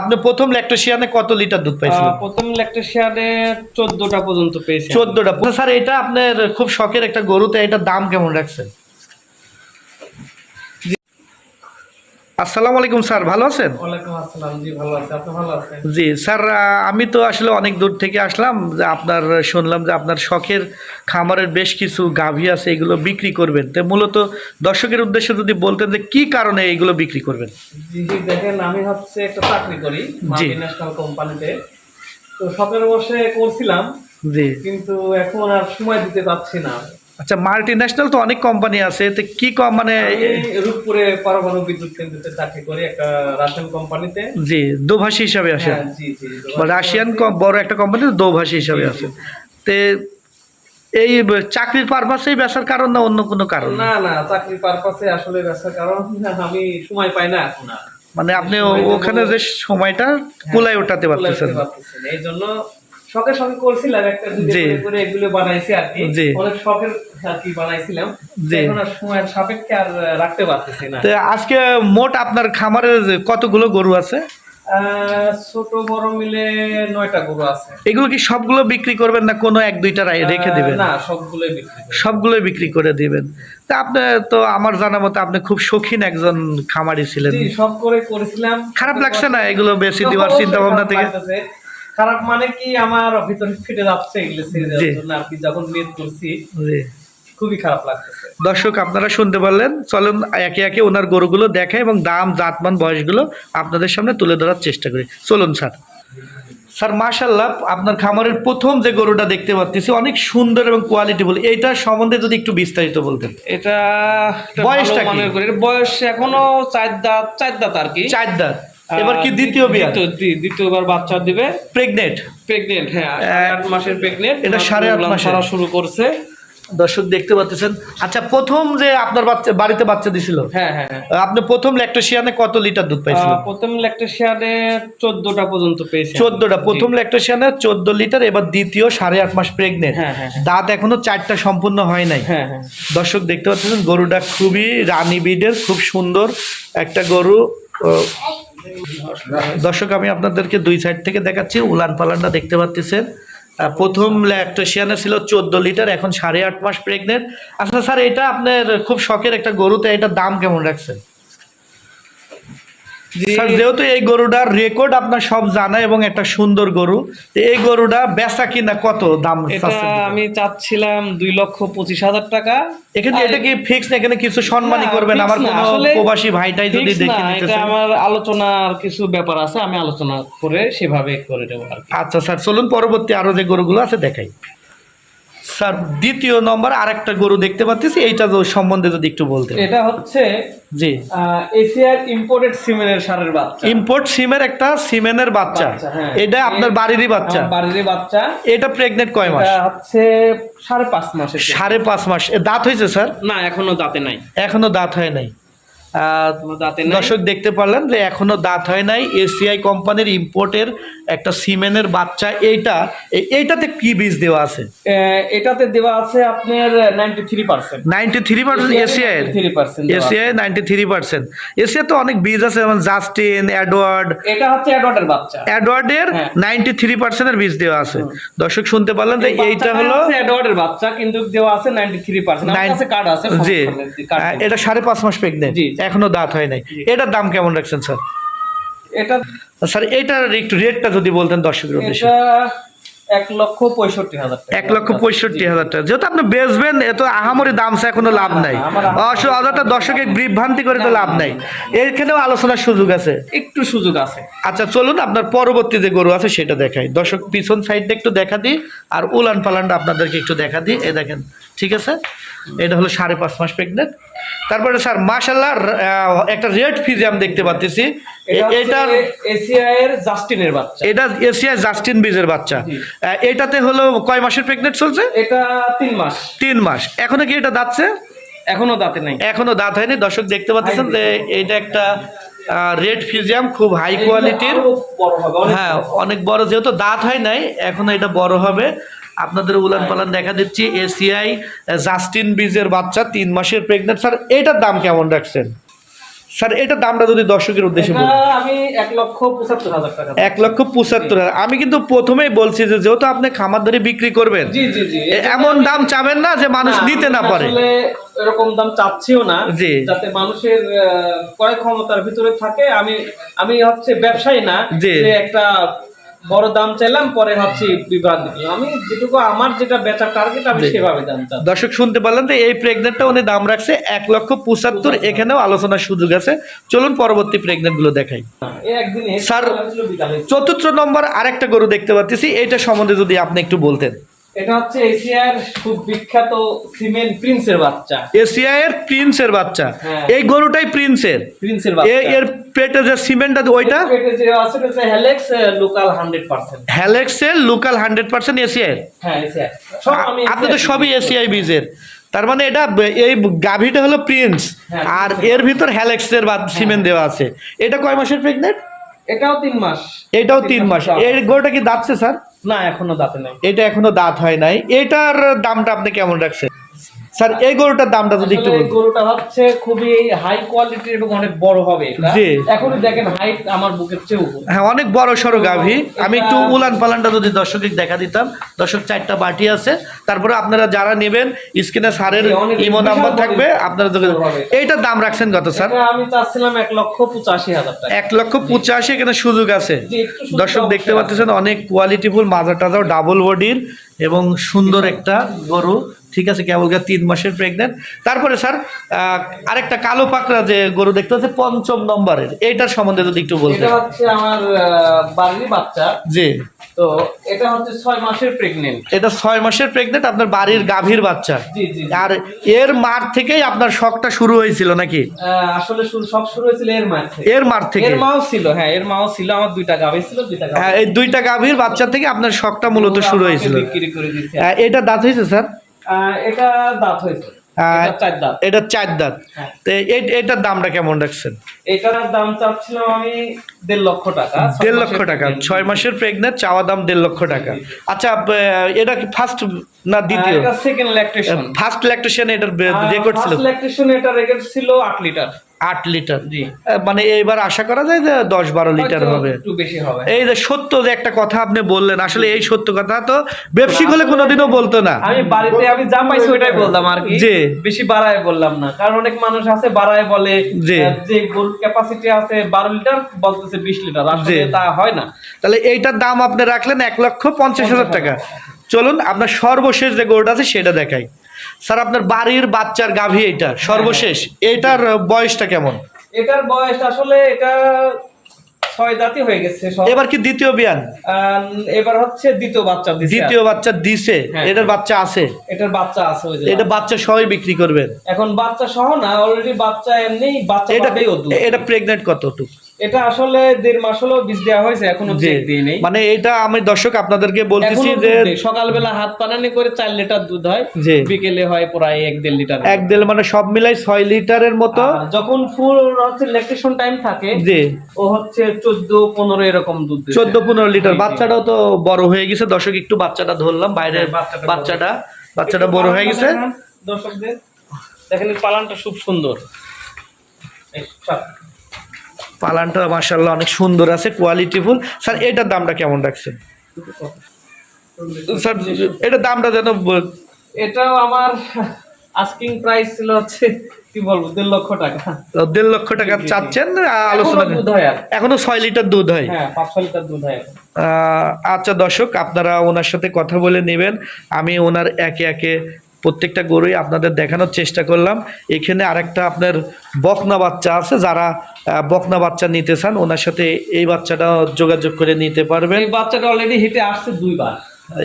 আপনি প্রথম ল্যাকটোশিয়ানে কত লিটার দুধ পাইছিলেন? প্রথম ল্যাকটোশিয়ানে চোদ্দটা পর্যন্ত পেয়েছি চোদ্দটা স্যার এটা আপনার খুব শখের একটা গরুতে এটা দাম কেমন রাখছেন? আসসালামু আলাইকুম স্যার ভালো আছেন? জি স্যার আমি তো আসলে অনেক দূর থেকে আসলাম যে আপনার শুনলাম যে আপনার শখের খামারের বেশ কিছু গাভী আছে এগুলো বিক্রি করবেন। তো মূলত দর্শকের উদ্দেশ্যে যদি বলতেন যে কি কারণে এগুলো বিক্রি করবেন? জি জি দেখেন আমি হচ্ছে একটা চাকরি করি মাল্টিন্যাশনাল কোম্পানিতে তো সতেরো বর্ষে করছিলাম জি। কিন্তু এখন আর সময় দিতে পারছি না। আচ্ছা মাল্টি ন্যাশনাল তো অনেক কোম্পানি আছে তো কি কম মানে রূপপুরে পারমাণবিক বিদ্যুৎ কেন্দ্রতে চাকরি করি একটা রাশিয়ান কোম্পানিতে জি দোভাষী হিসাবে আসে হ্যাঁ জি জি বা রাশিয়ান কম- বড় একটা কোম্পানি দোভাষী হিসাবে আছে। তে এই চাকরির পারপাসেই বেচার কারণ না অন্য কোনো কারণ? না না চাকরি পারপাসে আসলে ব্যবসা কারণ আমি সময় পাই না এখন মানে আপনি ওখানে যে সময়টা কুলাই ওঠাতে পারতেছেন। এই জন্য শখে শখে করছিলাম একটা দুটো করে এগুলো বানাইছি আর কি। অনেক শখের আর কি বানাইছিলাম। এখন আর সময়ের সাপেক্ষে আর রাখতে পারতেছি না। তো আজকে মোট আপনার খামারে কতগুলো গরু আছে? ছোট বড় মিলে নয়টা গরু আছে। এগুলো কি সবগুলো বিক্রি করবেন না কোনো এক দুইটা রেখে দিবেন? না সবগুলোই বিক্রি সবগুলোই বিক্রি করে দিবেন। তা আপনি তো আমার জানা মতো আপনি খুব শৌখিন একজন খামারি ছিলেন। সব করে করেছিলাম। খারাপ লাগছে না এগুলো বেশি দেওয়ার চিন্তা ভাবনা থেকে। খারাপ মানে কি আমার ভিতরে ফিটে যাচ্ছে এগুলো ছেড়ে দেওয়ার জন্য আর কি যখন নিয়ত করছি জি। খুবই খারাপ লাগতেছে। দর্শক আপনারা শুনতে পারলেন চলেন একে একে ওনার গরুগুলো দেখায় এবং দাম জাতমান বয়সগুলো আপনাদের সামনে তুলে ধরার চেষ্টা করি। চলুন স্যার। স্যার মাশাল্লাহ আপনার খামারের প্রথম যে গরুটা দেখতে পাচ্ছি অনেক সুন্দর এবং কোয়ালিটিফুল এইটার সম্বন্ধে যদি একটু বিস্তারিত বলতেন। এটা বয়সটা বয়স এখনও চার দাঁত চার দাঁত আর কি। চার দাঁত। এবার কি দ্বিতীয় দ্বিতীয়- দ্বিতীয়বার বাচ্চা দিবে। প্রেগনেন্ট প্রেগনেন্ট হ্যাঁ আট মাসের প্রেগনেন্ট এটা সাড়ে আট মাসের। শুরু করছে। দর্শক দেখতে পাচ্ছেন। আচ্ছা প্রথম যে আপনার বাচ্চা বাড়িতে বাচ্চা দিছিল হ্যাঁ হ্যাঁ হ্যাঁ। আপনি প্রথম ল্যাকটোশিয়ানে কত লিটার দুধ পাইছিলেন? প্রথম ল্যাকটেশিয়ানে চোদ্দটা পর্যন্ত পেয়েছি চোদ্দটা। প্রথম ল্যাকটোশিয়ানে চোদ্দ লিটার এবার দ্বিতীয় সাড়ে আট মাস প্রেগনেন্ট হ্যাঁ, হ্যাঁ। দাঁত এখনও চারটা সম্পূর্ণ হয় নাই। হ্যাঁ দর্শক দেখতে পাচ্ছেন গরুটা খুবই রানী বিডের খুব সুন্দর একটা গরু দর্শক, আমি আপনাদেরকে দুই সাইড থেকে দেখাচ্ছি। উলান পালানটা দেখতে পাচ্ছেন প্রথম ল্যাকটোশিয়ানে ছিল চোদ্দ লিটার, এখন সাড়ে আট মাস প্রেগনেন্ট আচ্ছা স্যার, এটা আপনার খুব শখের একটা গরুতে এটা দাম কেমন রাখছেন? স্যার যেহেতু এই গরুটার রেকর্ড আপনার সব জানা এবং একটা সুন্দর গরু এই গরুটা বেচা কিনা কত দাম এটা আমি চাচ্ছিলাম দুই লক্ষ পঁচিশ হাজার টাকা। এখানে এটা কি ফিক্স এখানে কিছু সম্মানই করবেন? আমার কোনো প্রবাসী ভাইটাই যদি দেখে নিতে এটা। আমার আলোচনার কিছু ব্যাপার আছে আমি আলোচনা করে সেভাবে করে দেবো আচ্ছা স্যার চলুন পরবর্তী আরও যে গরুগুলো আছে দেখাই। স্যার দ্বিতীয় নম্বর আরেকটা গরু দেখতে পাচ্ছি এইটা তো সম্বন্ধে যদি একটু বলতেন। এটা হচ্ছে জি। এশিয়ার ইম্পোর্টেড সিমেন্টের সারের বাচ্চা। ইম্পোর্ট সিমের একটা সিমেনের বাচ্চা। হ্যাঁ। এটা আপনার বাড়িরই বাচ্চা। আমার বাড়ির বাচ্চা। এটা প্রেগনেন্ট কয় মাস? হচ্ছে সাড়ে পাঁচ মাসের সাড়ে পাঁচ মাস। দাঁত হয়েছে স্যার? না এখনও দাঁতে নাই। এখনও দাঁত হয় নাই। দর্শক দেখতে পারলেন যে এখনও দাঁত হয় নাই। এসিআই কোম্পানির ইম্পোর্টের একটা সিমেনের বাচ্চা এইটা এইটাতে কি বীজ দেওয়া আছে? এটাতে দেওয়া আছে আপনার ninety three percent ninety three percent ACI three percent ACI ninety three percent ACI তো অনেক বীজ আছে যেমন জাস্টিন অ্যাডওয়ার্ড এটা হচ্ছে অ্যাডওয়ার্ডের বাচ্চা। অ্যাডওয়ার্ডের হ্যাঁ। নাইনটি থ্রি পার্সেন্টের বীজ দেওয়া আছে। দর্শক শুনতে পারলেন যে এইটা হলো অ্যাডওয়ার্ডের বাচ্চা কিন্তু দেওয়া আছে নাইনটি থ্রি পার্সেন্ট কার্ড আছে জি। দিন। এটা সাড়ে পাঁচ মাস প্রেগনেন্ট জি। এখনও দাঁত হয় নাই। এটার দাম কেমন রাখছেন স্যার? এটা স্যার এইটার একটু রেটটা যদি বলতেন দর্শকের উদ্দেশ্যে। এক লক্ষ পঁয়ষট্টি হাজার টাকা। এক লক্ষ পঁয়ষট্টি হাজার টাকা। যেহেতু আপনি বেচবেন এত আহামরি দাম চা কোনো লাভ নাই। অবশ্য অযথা দর্শকে বিভ্রান্তি করে তো লাভ নাই। এখানেও আলোচনার সুযোগ আছে। একটু সুযোগ আছে। আচ্ছা চলুন আপনার পরবর্তী যে গরু আছে সেটা দেখাই। দর্শক পিছন সাইডটা একটু দেখা দিই আর উলান পালানটা আপনাদেরকে একটু দেখা দিই। এ দেখেন ঠিক আছে? এটা হলো সাড়ে পাঁচ মাস প্রেগনেন্ট তারপরে স্যার মাশাল্লাহ একটা রেড ফিজিয়াম দেখতে পাচ্ছি এটা এশিয়ার জাস্টিনের বাচ্চা। এটা এশিয়া জাস্টিন বীজের বাচ্চা। এটাতে হলো কয় মাসের প্রেগনেন্ট চলছে? এটা তিন মাস। তিন মাস। এখনও কি এটা দাঁতছে? এখনও দাঁতে নাই। এখনও দাঁত হয়নি। দর্শক দেখতে পাচ্ছেন যে এটা একটা রেড ফিজিয়াম খুব হাই কোয়ালিটির হ্যাঁ অনেক বড় যেহেতু দাঁত হয় নাই এখনও এটা বড় হবে। আপনাদের উলান পালান দেখা দিচ্ছি। এসিআই জাস্টিন বীজের বাচ্চা তিন মাসের প্রেগনেন্ট স্যার এটার দাম কেমন রাখছেন? স্যার এটা দামটা যদি দর্শকের উদ্দেশ্যে আমি এক লক্ষ পঁচাত্তর হাজার টাকা এক লক্ষ পঁচাত্তর হাজার। আমি কিন্তু প্রথমেই বলছি যে যেহেতু আপনি খামার ধরে বিক্রি করবেন এমন দাম চাবেন না যে মানুষ নিতে না পারে। এরকম দাম চাচ্ছিও না। যাতে মানুষের ক্রয় ক্ষমতার ভিতরে থাকে। আমি আমি হচ্ছে ব্যবসায়ী না যে একটা বড় দাম চাইলাম পরে ভাবছি দিলাম আমি যেটুকু আমার যেটা বেচার টার্গেট আমি সেভাবে দাম চাই দর্শক শুনতে পারলেন তো এই প্রেগনেন্টটা উনি দাম রাখছে এক লক্ষ পঁচাত্তর এখানেও আলোচনার সুযোগ আছে। চলুন পরবর্তী প্রেগনেন্টগুলো দেখাই। এই স্যার- চতুর্থ নম্বর আরেকটা গরু দেখতে পাচ্ছি এটা সম্বন্ধে যদি আপনি একটু বলতেন। এটা হচ্ছে এশিয়ার খুব বিখ্যাত সিমেন্ট প্রিন্সের বাচ্চা। এশিয়া এর প্রিন্সের বাচ্চা। হ্যাঁ। এই গরুটাই প্রিন্সের। প্রিন্সের বাচ্চা। এর পেটে যে সিমেন্ট আছে ওইটা? পেটে যে আছে এটা হ্যালেক্স লোকাল হান্ড্রেড পার্সেন্ট। হ্যালেক্সের লোকাল হান্ড্রেড পার্সেন্ট এশিয়ার? হ্যাঁ এশিয়া সব আমি আপনি তো সবই এশিয়াই বীজের। তার মানে এটা এই গাভীটা হলো প্রিন্স। হ্যাঁ, আর এর ভিতর হ্যালেক্সের বা সিমেন্ট দেওয়া আছে। এটা কয় মাসের প্রেগনেন্ট এটাও তিন মাস। এটাও তিন মাস এই গোটা কি দাঁতছে স্যার? না এখনও দাঁতে নাই। এটা এখনও দাঁত হয় নাই। এটার দামটা আপনি কেমন রাখছেন? স্যার এই গরুটার দামটা যদি একটু। গরুটা হচ্ছে খুবই হাই কোয়ালিটির এবং অনেক বড় হবে জি। এখনই দেখেন হাইট আমার বুকের চেয়ে উপরে হ্যাঁ অনেক বড় সড়ো গাভী। আমি একটু উলান পালানটা যদি দর্শকে দেখা দিতাম। দর্শক চারটা বাটি আছে। তারপরে আপনারা যারা নেবেন স্ক্রিনে সারের ইমো নাম্বার থাকবে। আপনারা এইটার দাম রাখছেন কত স্যার? আমি চাচ্ছিলাম এক লক্ষ পঁচাশি হাজার টাকা। এক লক্ষ পঁচাশি এখানে সুযোগ আছে। দর্শক দেখতে পাচ্ছেন অনেক কোয়ালিটিফুল মাজা টাজাও ডাবল বডির এবং সুন্দর একটা গরু। ঠিক আছে কেবল তিন মাসের প্রেগনেন্ট তারপরে স্যার আরেকটা কালো পাকড়া যে গরু দেখতে পাচ্ছি পঞ্চম নম্বরের এইটার সম্বন্ধে যদি একটু বলতে এটা হচ্ছে আমার বাড়ির বাচ্চা। জি। তো এটা হচ্ছে ছয় মাসের প্রেগনেন্ট এটা ছয় মাসের প্রেগনেন্ট আপনার বাড়ির গাভীর বাচ্চা। আর এর মার থেকেই আপনার শখটা শুরু হয়েছিল নাকি? আসলে সব শুরু হয়েছিল এর মাঠ থেকে। এর মার থেকে? এর মাও ছিল হ্যাঁ এর মাও ছিল আমার দুইটা গাভী ছিল দুইটা হ্যাঁ এই দুইটা গাভীর বাচ্চা থেকে আপনার শখটা মূলত শুরু হয়েছিল। বিক্রি করে দিচ্ছে আহ, এটা দাঁত হয়েছে স্যার এটা দাঁত হয়েছে। এটা চার দাঁত। দাঁত। হ্যাঁ। তো এটার দামটা কেমন রাখছেন? এটার দাম চাচ্ছিলাম আমি দেড় লক্ষ টাকা দেড় লক্ষ টাকা। ছয় মাসের প্রেগনেন্ট চাওয়া দাম দেড় লক্ষ টাকা। আচ্ছা এটা কি ফার্স্ট না দ্বিতীয়? সেকেন্ড ল্যাকটেশন ফার্স্ট ল্যাকটেশন এটার রেকর্ড ছিল। ফার্স্ট ল্যাকটেশন এটা রেকর্ড ছিল আট লিটার। আট লিটার। মানে এইবার আশা করা যায় যে দশ বারো লিটার হবে। এই যে সত্য যে একটা কথা আপনি বললেন আসলে এই সত্য কথা তো ব্যবসায়িক হলে কোনোদিনও বলতো না। আমি বাড়িতে আমি যা পাইছি ওইটাই বললাম আর কি। জি। বেশি বাড়ায় বললাম না। কারণ অনেক মানুষ আছে বাড়ায় বলে। আহ, যে গরুর ক্যাপাসিটি আছে বারো লিটার বলতেছে বিশ লিটার। আসলে। তা হয় না। তাহলে এইটার দাম আপনি রাখলেন এক লক্ষ পঞ্চাশ হাজার টাকা। চলুন আপনার সর্বশেষ যে গরুটা আছে সেটা দেখাই। স্যার আপনার বাড়ির বাচ্চার গাভী এটা সর্বশেষ। এটার বয়সটা কেমন? এটার বয়স আসলে এটা ছয় দাঁতই হয়ে গেছে এবার কি দ্বিতীয় বিয়ান? এবার হচ্ছে দ্বিতীয় বাচ্চা দ্বিতীয় বাচ্চা দিছে। হ্যাঁ। এটার বাচ্চা আছে? এটার বাচ্চা আছে ওই এটা বাচ্চা। সবাই বিক্রি করবেন? এখন বাচ্চা সহ না অলরেডি বাচ্চা এমনি বাচ্চা। এটা প্রেগনেন্ট কতটুকু? এটা আসলে দেড় মাস হলো বীজ দেওয়া হয়েছে এখনও চেক দিই নেই। মানে এটা আমি দর্শক আপনাদেরকে বলতেছি যে সকালবেলা হাত পানানি করে চার লিটার দুধ হয়। বিকেলে হয় প্রায় এক দেড় লিটার এক দেড় মানে সব মিলাই ছয় লিটারের মতো? যখন ফুল হচ্ছে ল্যাকটেশন টাইম থাকে জি। ও হচ্ছে চোদ্দ পনেরো এরকম দুধ চোদ্দ পনেরো লিটার। বাচ্চাটাও তো বড় হয়ে গেছে। দর্শক একটু বাচ্চাটা ধরলাম। বাইরের হ্যাঁ, বাচ্চাটা বাচ্চাটা বড় হয়ে গেছে। দর্শকদের। দেখেন পালানটা খুব সুন্দর। পালানটা মার্শাল্লাহ অনেক সুন্দর আছে কোয়ালিটিফুল স্যার এটার দামটা কেমন রাখছেন? স্যার এটার দামটা যেন এটাও আমার আস্কিং প্রাইস ছিল হচ্ছে কি বলব দেড় লক্ষ টাকা। দেড় লক্ষ টাকা। চাচ্ছেন আলোচনা এখনও ছয় লিটার দুধ হয়? হ্যাঁ লিটার দুধ হয়। আচ্ছা দর্শক আপনারা ওনার সাথে কথা বলে নেবেন। আমি ওনার একে একে প্রত্যেকটা গরুই আপনাদের দেখানোর চেষ্টা করলাম। এখানে আরেকটা আপনার বকনা বাচ্চা আছে যারা বকনা বাচ্চা নিতে চান ওনার সাথে এই বাচ্চাটা যোগাযোগ করে নিতে পারবেন। এই বাচ্চাটা অলরেডি হিটে আসছে দুইবার।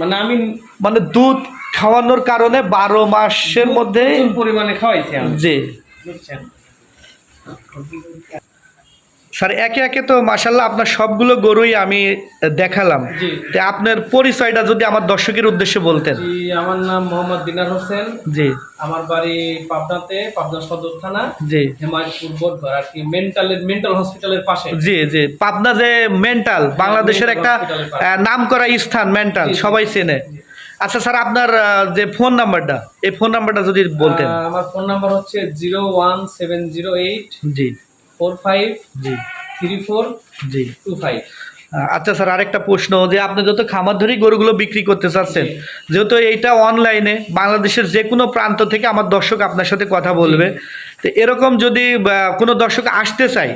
মানে আমি মানে দুধ খাওয়ানোর কারণে বারো মাসের মধ্যে পরিমাণে খাওয়াইছি জি। বুঝছেন? স্যার একে একে তো মাসাল্লাহ আপনার সবগুলো গরুই আমি দেখালাম। তো আপনার পরিচয়টা যদি আমার দর্শকের উদ্দেশ্যে বলতেন। আমার নাম মোহাম্মদ দিনার হোসেন। জি। আমার বাড়ি পাবনাতে পাবনা সদর থানা। জি। হেমায়তপুর আর কি মেন্টালের মেন্টাল হসপিটালের পাশে। জি জি। পাবনা যে মেন্টাল বাংলাদেশের একটা নাম করা স্থান মেন্টাল সবাই চেনে। আচ্ছা স্যার আপনার যে ফোন নাম্বারটা এই ফোন নাম্বারটা যদি বলতেন। আমার ফোন নাম্বার হচ্ছে zero one seven zero eight জি। ফোর ফাইভ জি থ্রি ফোর জি। Two five. আচ্ছা স্যার আরেকটা প্রশ্ন যে আপনি যত খামার ধরেই গরুগুলো বিক্রি করতে চাচ্ছেন যেহেতু এইটা অনলাইনে বাংলাদেশের যে কোনো প্রান্ত থেকে আমার দর্শক আপনার সাথে কথা বলবে। তো এরকম যদি কোনো দর্শক আসতে চায়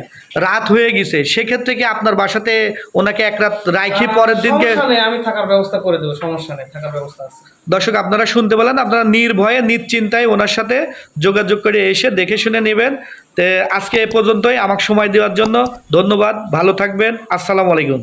রাত হয়ে গেছে সেক্ষেত্রে কি আপনার বাসাতে ওনাকে এক রাত রাখি পরের দিনকে আমি থাকার ব্যবস্থা করে দেবো সমস্যা নেই থাকার ব্যবস্থা আছে। দর্শক আপনারা শুনতে পেলেন আপনারা নির্ভয়ে নিশ্চিন্তায় ওনার সাথে যোগাযোগ করে এসে দেখে শুনে নেবেন। তো আজকে এ পর্যন্তই আমাকে সময় দেওয়ার জন্য ধন্যবাদ ভালো থাকবেন আসসালামু আলাইকুম।